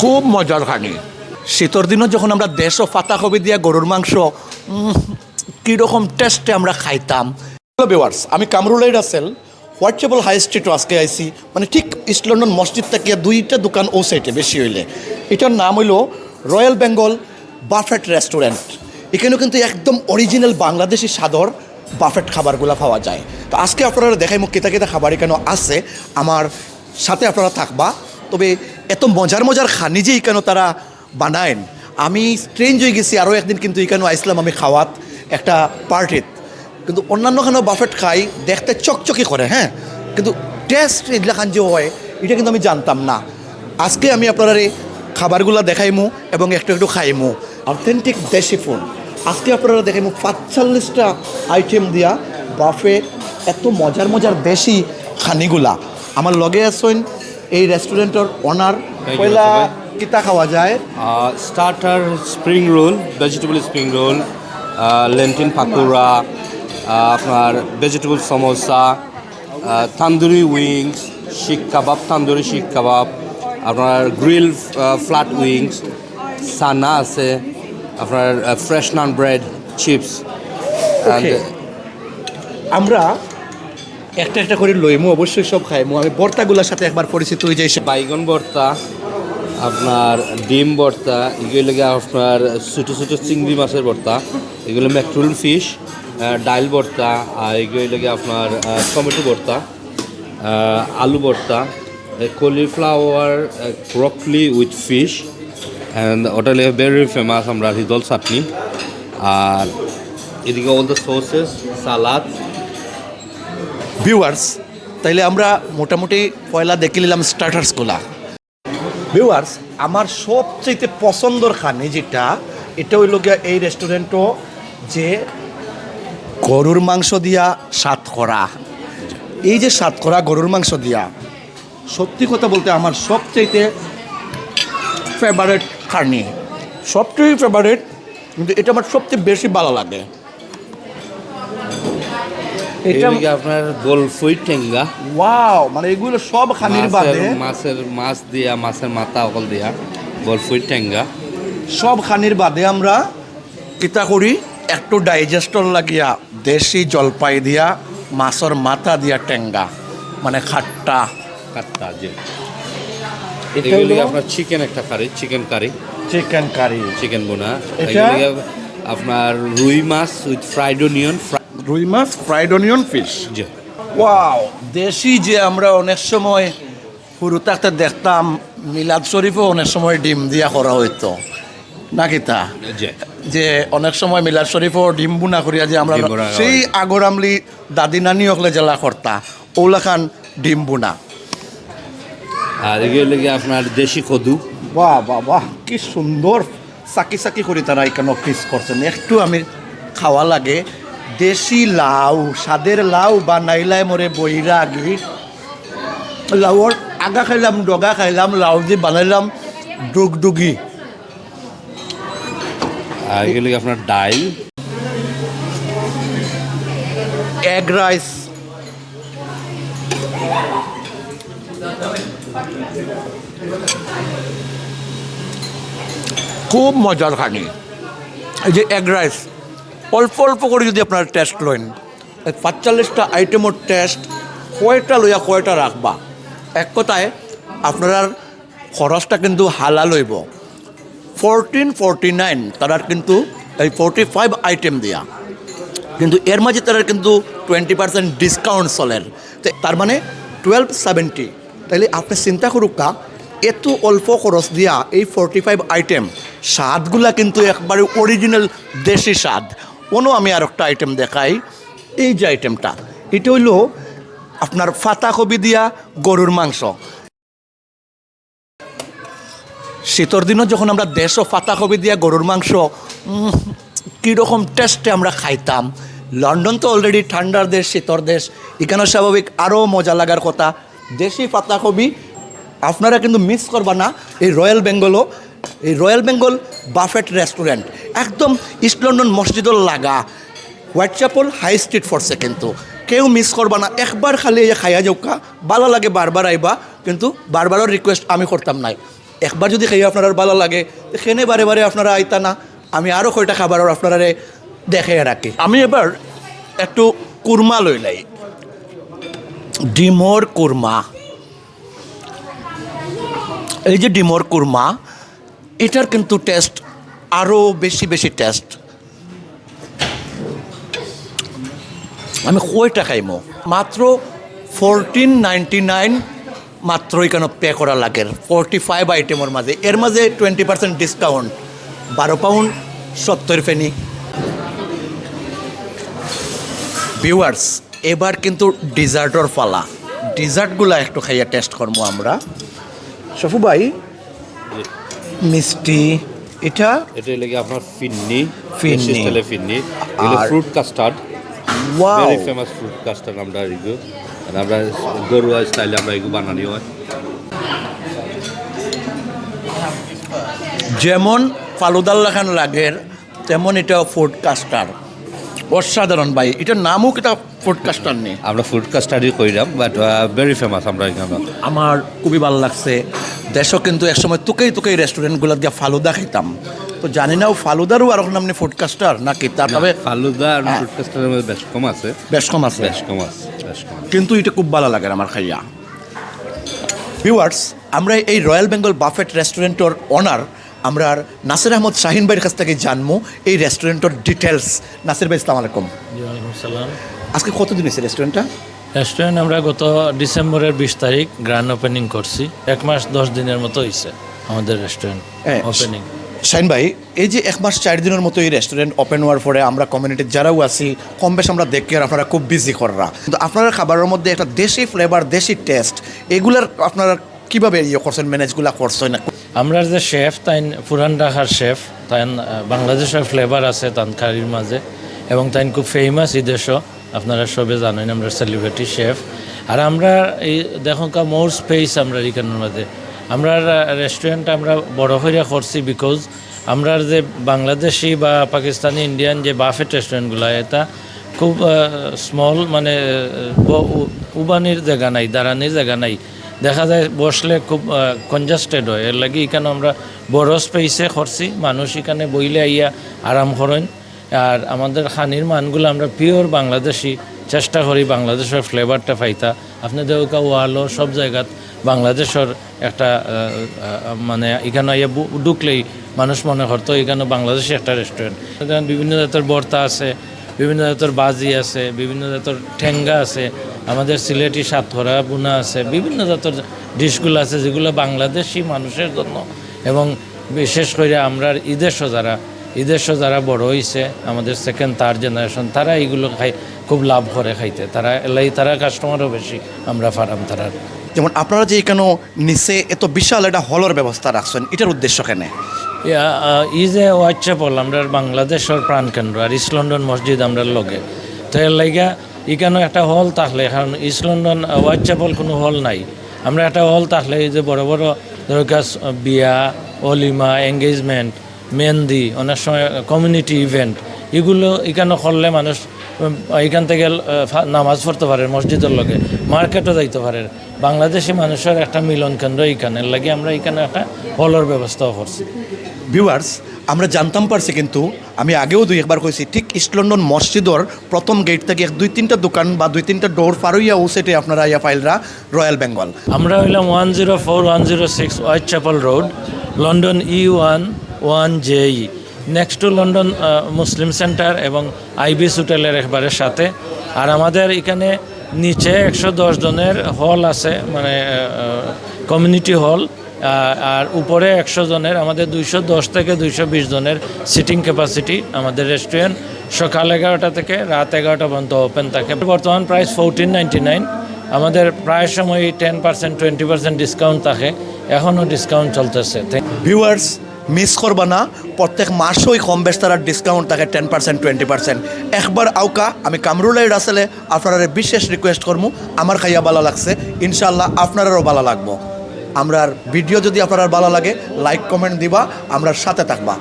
খুব মজার খানি। শীতর দিনও যখন আমরা দেশ ও ফাতা কবি দিয়ে গরুর মাংস কীরকম টেস্টে আমরা খাইতাম। ভিওয়ার্স আমি কামরুলাই রাসেল হোয়াটসঅ্যাপল হাই স্ট্রিটও আজকে আইসি মানে ঠিক ইস্ট লন্ডন মসজিদ থেকে দুইটা দোকান ও সাইডে বেশি হইলে। এটার নাম হইল রয়্যাল বেঙ্গল বাফেট রেস্টুরেন্ট এখানেও কিন্তু একদম অরিজিনাল বাংলাদেশি সাদর বাফেট খাবারগুলো পাওয়া যায়। তো আজকে আপনারা দেখাই মুখ কেতা কেতা খাবার এখানে আছে আমার সাথে আপনারা থাকবা। তবে এত মজার মজার খানি যে এখানে তারা বানায়েন। আমি স্ট্রেঞ্জ হয়ে গেছি আরও একদিন কিন্তু এখানে আইসলাম আমি খাওয়াত একটা পার্টিত কিন্তু অন্যান্য খানেও বাফেট খাই, দেখতে চকচকি করে হ্যাঁ? কিন্তু টেস্ট এগুলা খান যে হয়, এটা কিন্তু আমি জানতাম না। আজকে আমি আপনার এই খাবারগুলো দেখাইমু এবং একটু একটু খাইমু। অথেন্টিক দেশি ফুড আজকে আপনারা দেখাইমু পাঁচচল্লিশটা আইটেম দিয়া বাফে এত মজার মজার দেশি খানিগুলা। আমার লগে আসুন এই you, পয়লা Mr. কিতা খাওয়া যায় spring roll, vegetable spring roll, uh, lentil uh, আপনার ভেজিটেবল সমোসা তান্দুরি উইংস শিক কাবাব তান্দুরি শিক কাবাব আপনার গ্রিল ফ্ল্যাট উইংস সানা আছে আপনার ফ্রেশ নান ব্রেড চিপস আমরা একটা একটা করে লইমু অবশ্যই সব খাইমু আমি বর্তাগুলোর সাথে একবার পরিচিত হয়ে যাই বাইগন ভর্তা, আপনার ডিম ভর্তা, এগুলো লাগে আপনার ছোটো ছোটো চিংড়ি মাছের ভর্তা, এগুলো ম্যাকরুল ফিশ ডাইল ভর্তা, আর এগুলো লাগে আপনার tomato bharta aloo bharta cauliflower broccoli with fish and ওটা লেগে ভেরি ফেমাস আমরা হিদল চাটনি, আর এদিকে all the sauces salad viewers তাইলে আমরা মোটামুটি পয়লা দেখে নিলাম স্টার্টার্সগুলা ভিউয়ার্স আমার সবচেয়ে পছন্দর খানি যেটা, এটা হইল গিয়া এই রেস্টুরেন্টও যে গরুর মাংস দিয়া সাত করা। এই যে সাত করা গরুর মাংস দিয়া, সত্যি কথা বলতে আমার সবচেয়ে ফেভারেট খানি। সবচেয়ে ফেভারেট কিন্তু এটা আমার সবচেয়ে বেশি ভালো লাগে। এটা আপনার গোলফুই টেঙ্গা ওয়াও মানে এগুলো সব খানির বাদে। মাছের মাছ দিয়া মাছের মাথা অকল দিয়া গলফুই টেঙ্গা সব খানির বাদে আমরা কিতা করি একটু ডাইজেস্টর লাগিয়া দেশি জলপাই দিয়া মাছের মাথা দিয়া টেঙ্গা মানে খাট্টা। খাট্টা এটা হলো আপনার চিকেন একটা curry chicken curry chicken curry chicken bhuna আপনার রুই মাছ উইথ ফ্রাইড অনিয়ন রুই মাছ ফ্রাইড অনিয়ন ফিশ যে ওয়াও দেশি যে আমরা অনেক সময় পুরো থাকতে দেখতাম মিলাদ শরীফও অনেক সময় ডিম দিয়া করা হইতো। নাকি তা? যে অনেক সময় মিলাদ শরীফও ডিম বুনা করিয়া যে আমরা সেই আগর আমলি দাদি নানি হকলে জেলা কর্তা ওলা খান ডিম বুনা। আর এগুলি আপনার দেশি কদু। বাহ বাহ বাহ কি সুন্দর। সাকি সাকি করে তারা এখানে পিস করছেন। একটু আমি খাওয়া লাগে। দেশি লাউ স্বাদের লাউ বা নাইলাই মরে বইরা আগে। লাউর আগা খাইলাম ডগা খাইলাম লাউ দিয়ে বানাইলাম ডুগডুগি। আর এগুলি আপনার ডাইল এগ রাইস খুব মজার খানি। এই যে এগ রাইস অল্প অল্প করে যদি আপনার টেস্ট লইন। পাঁচচল্লিশটা আইটেমের টেস্ট কয়টা লইয়া কয়টা রাখবা? এক কথায়, আপনার খরচটা কিন্তু হালা লইব ফোরটিন ফোরটি নাইন তারার কিন্তু এই ফোরটি ফাইভ আইটেম দিয়া। কিন্তু এর মাঝে তারা কিন্তু টোয়েন্টি পার্সেন্ট ডিসকাউন্ট চলের তার মানে টুয়েলভ সেভেন্টি তাইলে আপনি চিন্তা করুক কা এত অল্প খরচ দিয়া এই ফোরটি ফাইভ আইটেম স্বাদগুলা কিন্তু একবারে অরিজিনাল দেশি স্বাদ। কোনো আমি আর একটা আইটেম দেখাই। এই যে আইটেমটা এটা হইল আপনার ফাতা কবি দিয়া গরুর মাংস। শীতর দিনও যখন আমরা দেশ ও পাতাকপি দিয়া গরুর মাংস কীরকম টেস্টে আমরা খাইতাম। লন্ডন তো অলরেডি ঠান্ডার দেশ, শীতর দেশ, এখানে স্বাভাবিক আরও মজা লাগার কথা। দেশি পাতাকপি আপনারা কিন্তু মিস করবা না, এই রয়্যাল বেঙ্গলও এই রয়্যাল বেঙ্গল বাফেট রেস্টুরেন্ট, একদম ইস্ট লন্ডন মসজিদর লাগা। হোয়াইট চ্যাপল হাই স্ট্রিট ফোর্সে কিন্তু। কেউ মিস করবা না, একবার খালি খাইয়া যাওকা, ভালো লাগে বারবার আইবা, কিন্তু বারবারও রিকোয়েস্ট আমি করতাম নাই। একবার যদি খাই আপনার ভালো লাগে সেনে বারে বারে আপনারা আইতা না, আমি আরও কয়টা খাবার আপনারা দেখে রাখি। আমি এবার একটু কুরমা লইলাই ডিমোর কুরমা। এই যে ডিমোর কুরমা এটার কিন্তু টেস্ট আরও বেশি বেশি টেস্ট আমি কয়টা খাইমো? মাত্র ফোরটিন নাইনটি নাইন মাত্র এখানে পে করা লাগে? ফোরটি ফাইভ আইটেমের মাঝে। এর মাঝে টোয়েন্টি পার্সেন্ট ডিসকাউন্ট বারো পাউন্ড সত্তর ফেনি ভিউয়ার্স এবার কিন্তু ডিজার্টর পালা ডিজার্টগুলো একটু খাইয়া টেস্ট করব আমরা। শফু ভাই মিষ্টি এটা এটা লাগে আপনার ফিন্নি ফিন্নি। স্টাইলে ফিন্নি। এটা আর- fruit custard wow. Very famous fruit custard আমরা এগুলো। আর আমরা গরুয়া স্টাইলে আমরা এগুলো বানানি হয়। যেমন ফালুদার লাগান লাগের তেমন এটা ফুড কাস্টার অসাধারণ ভাই। এটার নামও এটা ফুডকাস্টার নেই আমরা ফ্রুট কাস্টার্ডই কইরাম বাট ভেরি ফেমাস আমরা এখানে। আমার খুবই ভালো লাগছে। দেশও কিন্তু একসময় তুকেই তুকেই রেস্টুরেন্টগুলো দিয়ে ফালুদা খাইতাম। তো জানি না ও ফালুদারও আর নামনি ফুড কাস্টার নাকি? তার তবে ফালুদা আর হ্যাঁ। ফ্রুট মধ্যে বেশ কম আছে। বেশ কম আছে। বেশ কম আছে কিন্তু এটা খুব ভালো লাগে আমার খাইয়া। ভিউয়ার্স আমরা এই রয়্যাল বেঙ্গল বাফেট রেস্টুরেন্টর অনার আমরা আর নাসির আহমদ শাহিন ভাইয়ের কাছ থেকে জানব এই রেস্টুরেন্টর ডিটেলস নাসির ভাই আসসালামু আলাইকুম। আজকে কতদিন হয়েছে রেস্টুরেন্টটা? রেস্টুরেন্ট আমরা গত ডিসেম্বরের বিশ তারিখ গ্র্যান্ড ওপেনিং করছি। এক মাস দশ দিনের মতো হয়েছে আমাদের রেস্টুরেন্ট ওপেনিং শাইন ভাই এই যে এক মাস চার দিনের মতো এই রেস্টুরেন্ট ওপেন হওয়ার পরে আমরা কমিউনিটির যারাও আছি কম বেশ আমরা দেখি আর আপনারা খুব বিজি কররা কিন্তু আপনারা খাবারের মধ্যে একটা দেশি ফ্লেভার দেশি টেস্ট এগুলার আপনারা কীভাবে ইয়ে করছেন ম্যানেজগুলা করছেন আমরা যে শেফ তাই পুরান ঢাকার শেফ তাই বাংলাদেশের ফ্লেভার আছে তান খারির মাঝে, এবং তাই খুব ফেমাস এই দেশও, আপনারা সবে জানেন আমরা সেলিব্রিটি শেফ আর আমরা এই দেখুন কা মোর স্পেস আমরা এখানের মাঝে। আমরা রেস্টুরেন্ট আমরা বড় হইয়া করছি বিকজ আমরা যে বাংলাদেশি বা পাকিস্তানি ইন্ডিয়ান যে বাফেট রেস্টুরেন্টগুলো এটা খুব স্মল মানে উবানির জায়গা নাই দাঁড়ানির জায়গা নাই। দেখা যায় বসলে খুব কনজাস্টেড হয়। এর লাগে এখানে আমরা বড় স্পেসে করছি মানুষ এখানে বইলে আইয়া আরাম করেন। আর আমাদের খানির মানগুলো আমরা পিওর বাংলাদেশি, চেষ্টা করি বাংলাদেশের ফ্লেভারটা পাইতা। আপনি দেউকা ওয়ালো সব জায়গাত বাংলাদেশের একটা মানে এখানে আইয়া বু- ঢুকলেই মানুষ মনে করতো, এখানে বাংলাদেশি একটা রেস্টুরেন্ট বিভিন্ন জাতের বর্তা আছে বিভিন্ন জাতের বাজি আছে, বিভিন্ন জাতের ঠেঙ্গা আছে, আমাদের সিলেটি সাতখরা বুনা আছে, বিভিন্ন জাতের ডিশগুলো আছে যেগুলো বাংলাদেশি মানুষের জন্য। এবং বিশেষ করে আমরা ঈদেশও যারা ঈদেশও যারা বড় হয়েছে আমাদের সেকেন্ড থার্ড জেনারেশন তারা এইগুলো খাই, খুব লাভ করে খাইতে। তারা, এলাই তারা কাস্টমারও বেশি, আমরা ফারাম তারার। যেমন আপনারা যে এখানে নিচে এত বিশাল একটা হলের ব্যবস্থা রাখছেন, এটার উদ্দেশ্য কেন? ই যে হোয়াইট চ্যাপল আমরা বাংলাদেশের প্রাণকেন্দ্র, আর ইস্ট লন্ডন মসজিদ আমরা লগে। তো এর লাইগা এখানে একটা হল থাকলে কারণ ইস্ট লন্ডন চ্যাপল কোনো হল নাই। আমরা একটা হল থাকলে এই যে বড় বড় দরকার বিয়া, অলিমা, এঙ্গেজমেন্ট, মেহেন্দি, অনেক সময় কমিউনিটি ইভেন্ট, এগুলো এখানে করলে মানুষ এখান থেকে নামাজ পড়তে পারে মসজিদের লগে, মার্কেটও যাইতে পারে। বাংলাদেশি মানুষের একটা মিলন কেন্দ্র এইখানে লাগে আমরা এখানে একটা হলের ব্যবস্থাও করছি। ভিউয়ার্স আমরা জানতাম পারছি কিন্তু, আমি আগেও দুই একবার কইছি, ঠিক ইস্ট লন্ডন মসজিদর প্রথম গেট থেকে এক, দুই, তিনটা দোকান বা দুই, তিনটা ডোর পারইয়া ও সেটে আপনারা ইয়া ফাইলরা রয়্যাল বেঙ্গল আমরা হইলাম one zero four one zero six Whitechapel road London E one one J E next to London Muslim centre এবং আইবিস হোটেলের একবারের সাথে। আর আমাদের এখানে নিচে একশো দশ জনের হল আছে মানে কমিউনিটি হল আর উপরে একশো জনের, আমাদের দুইশো দশ থেকে দুইশো বিশ জনের সিটিং ক্যাপাসিটি আমাদের রেস্টুরেন্ট সকাল এগারোটা থেকে রাত এগারোটা পর্যন্ত ওপেন থাকে। বর্তমান প্রাইস ফোরটিন নাইনটি নাইন আমাদের প্রায় সময় ten percent twenty percent discount থাকে। এখনও ডিসকাউন্ট চলতেছে। ভিউয়ার্স মিস করবা না। প্রত্যেক মাসই কম বেশ তারা ডিসকাউন্ট থাকে টেন পার্সেন্ট টোয়েন্টি পার্সেন্ট একবার আউকা, আমি কামরুলাই রাসেলে আপনারা বিশেষ রিকোয়েস্ট করব আমার খাইয়া ভালো লাগছে। ইনশাল্লাহ আপনারারও ভালো লাগবো। আমরার ভিডিও যদি আপনার ভালো লাগে লাইক কমেন্ট দিবা আমরা সাথে থাকবা।